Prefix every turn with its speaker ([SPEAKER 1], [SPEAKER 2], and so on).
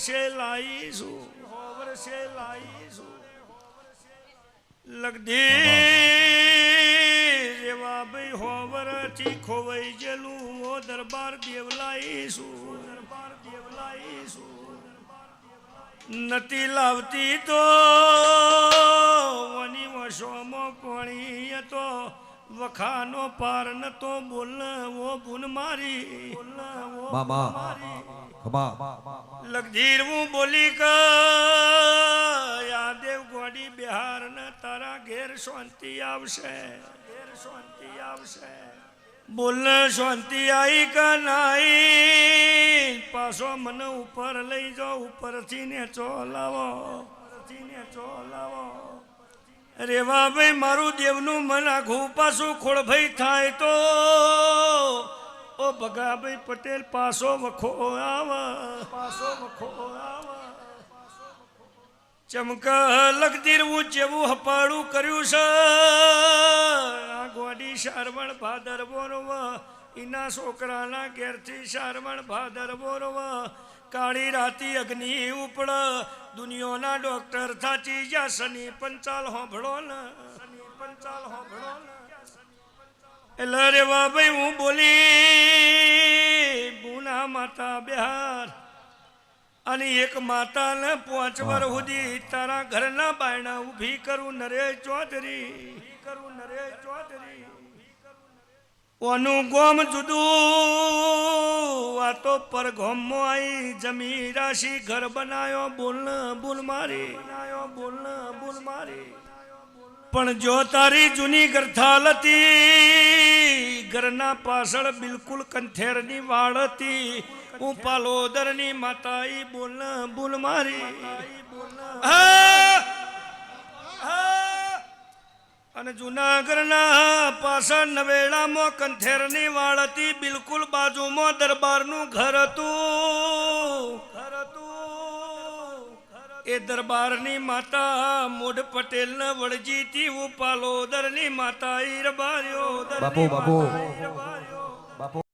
[SPEAKER 1] વર્ષે હોવર વર્ષે લાઈશું લગધી જેવા ભાઈ હોવરથી ખોવાઈ ગયેલું હો દરબાર દેવ લાઈશું દરબાર દેવ લાઈશું નથી લાવતી તો વની વશોમાં પાણી તો વખાનો પાર નતો બોલવો ભૂન મારી બોલવો ઓ હું બોલી કે યાદેવ ગોડી બિહાર ને તારા ઘેર શાંતિ આવશે, ઘેર શાંતિ આવશે. બોલ, શાંતિ આવી કે નાઈ પાછો મને ઉપર લઈ જાઓ, ઉપરથી ને ચોલાવો ઉપરથી ને ચોલાવો રેવા ભાઈ, મારું દેવનું મન આખું પાછું ખોળભાઈ થાય તો ઓ ભગાભાઈ પટેલ પાસો વખો આવા. પાસો વખો આવા. ચમક લગતીર હું જેવું હપાડું કર્યું છે. આ ગોડી શારવણ ભાદર બોરવ. એના છોકરાના ઘેરથી શારવણ ભાદર બોરવા. કાળી રાતી અગ્નિ ઉપડ. દુનિયાના ડોક્ટર થાચી જા શનિ પંચાલ હોભળો ને શનિ પંચાલ હોભળો ને એટલે રેવા ભાઈ હું બોલી માતા બિહાર. અને એક માતાને પાંચ વાર સુધી તારા ઘરના બાયણા ઊભી કરું નરેશ ચૌધરી. કરું નરેશ ચૌધરી ઓનું ગોમ જુદું આ તો પર ગોમો આઈ જમી રાશી ઘર બનાયો બોલ ને બોલ મારી બનાયો બોલ બોલ મારી. પણ જો તારી જૂની ગરથાલ હતી ઘરના પાછળ બિલકુલ કંથેરની વાળ હતી. હું પાલોદરની માતા ઈ બોલ બોલ મારી! અને જુનાગઢના પાછળ નવેડામાં કંથેરની વાળ હતી. બિલકુલ બાજુમાં દરબારનું ઘર હતું. એ દરબારની માતા મોઢ પટેલ ને ઉપાલોદરની માતા ઈરબાર્યો
[SPEAKER 2] બાપુ, બાપુ. બાપુ